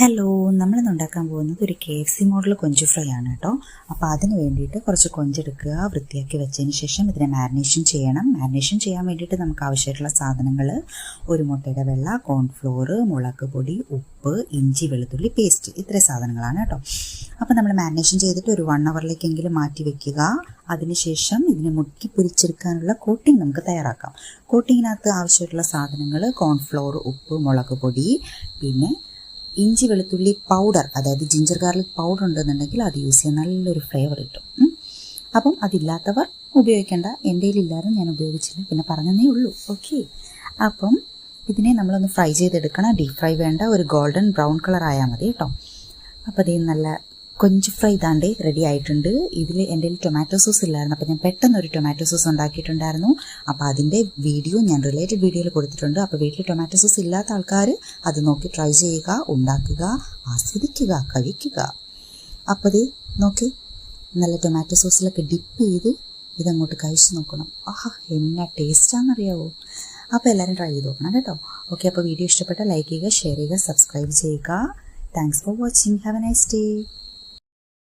Hello നമ്മളിന്ന് ഉണ്ടാക്കാൻ പോകുന്നത് ഒരു കെ എഫ് സി മോഡൽ കൊഞ്ച് ഫ്രൈ ആണ് കേട്ടോ. അപ്പോൾ അതിന് വേണ്ടിയിട്ട് കുറച്ച് കൊഞ്ചെടുക്കുക വൃത്തിയാക്കി വെച്ചതിന് ശേഷം ഇതിനെ മാരിനേഷൻ ചെയ്യണം. മാരിനേഷൻ ചെയ്യാൻ വേണ്ടിയിട്ട് നമുക്ക് ആവശ്യമായിട്ടുള്ള സാധനങ്ങൾ ഒരു മുട്ടയുടെ വെള്ള കോൺഫ്ലോർ മുളക് പൊടി ഉപ്പ് ഇഞ്ചി വെളുത്തുള്ളി പേസ്റ്റ് ഇത്ര സാധനങ്ങളാണ് കേട്ടോ. അപ്പോൾ നമ്മൾ മാരിനേഷൻ ചെയ്തിട്ട് ഒരു വൺ അവറിലേക്കെങ്കിലും മാറ്റി വെക്കുക. അതിനുശേഷം ഇതിനെ മുക്കി പൊരിച്ചെടുക്കാനുള്ള കോട്ടിംഗ് നമുക്ക് തയ്യാറാക്കാം. കോട്ടിങ്ങിനകത്ത് ആവശ്യമായിട്ടുള്ള സാധനങ്ങൾ കോൺഫ്ലോർ ഉപ്പ് മുളക് പൊടി പിന്നെ ഇഞ്ചി വെളുത്തുള്ളി പൗഡർ അതായത് ജിഞ്ചർ ഗാർലിക് പൗഡർ ഉണ്ടെന്നുണ്ടെങ്കിൽ അത് യൂസ് ചെയ്യാൻ നല്ലൊരു ഫ്ലേവർ കിട്ടും. അപ്പം അതില്ലാത്തവർ ഉപയോഗിക്കേണ്ട. എന്റെ ഇല്ലാതെ ഞാൻ ഉപയോഗിച്ചില്ല. പിന്നെ പറഞ്ഞതേ ഉള്ളൂ. ഓക്കെ അപ്പം ഇതിനെ നമ്മളൊന്ന് ഫ്രൈ ചെയ്തെടുക്കണം. ഡീപ് ഫ്രൈ വേണ്ട. ഒരു ഗോൾഡൻ ബ്രൗൺ കളർ ആയാൽ മതി കേട്ടോ. അപ്പോൾ അതേ നല്ല കൊഞ്ച് ഫ്രൈ ഇതാണ്ട് റെഡി ആയിട്ടുണ്ട്. ഇതിൽ എന്റെ ടൊമാറ്റോ സോസ് ഇല്ലായിരുന്നു. അപ്പോൾ ഞാൻ പെട്ടെന്ന് ഒരു ടൊമാറ്റോ സോസ് ഉണ്ടാക്കിയിട്ടുണ്ടായിരുന്നു. അപ്പോൾ അതിന്റെ വീഡിയോ ഞാൻ റിലേറ്റഡ് വീഡിയോയിൽ കൊടുത്തിട്ടുണ്ട്. അപ്പോൾ വീട്ടിൽ ടൊമാറ്റോ സോസ് ഇല്ലാത്ത ആൾക്കാർ അത് നോക്കി ട്രൈ ചെയ്യുക ഉണ്ടാക്കുക ആസ്വദിക്കുക കഴിക്കുക. അപ്പോൾ ഇത് നോക്കി. നല്ല ടൊമാറ്റോ സോസിലൊക്കെ ഡിപ്പ് ചെയ്ത് ഇതങ്ങോട്ട് കഴിച്ചു നോക്കണം. ആഹാ എന്നാ ടേസ്റ്റാണെന്നറിയാവോ അപ്പോൾ എല്ലാവരും ട്രൈ ചെയ്ത് നോക്കണം കേട്ടോ. ഓക്കെ അപ്പോൾ വീഡിയോ ഇഷ്ടപ്പെട്ടാൽ ലൈക്ക് ചെയ്യുക ഷെയർ ചെയ്യുക സബ്സ്ക്രൈബ് ചെയ്യുക. Thanks for watching have a nice day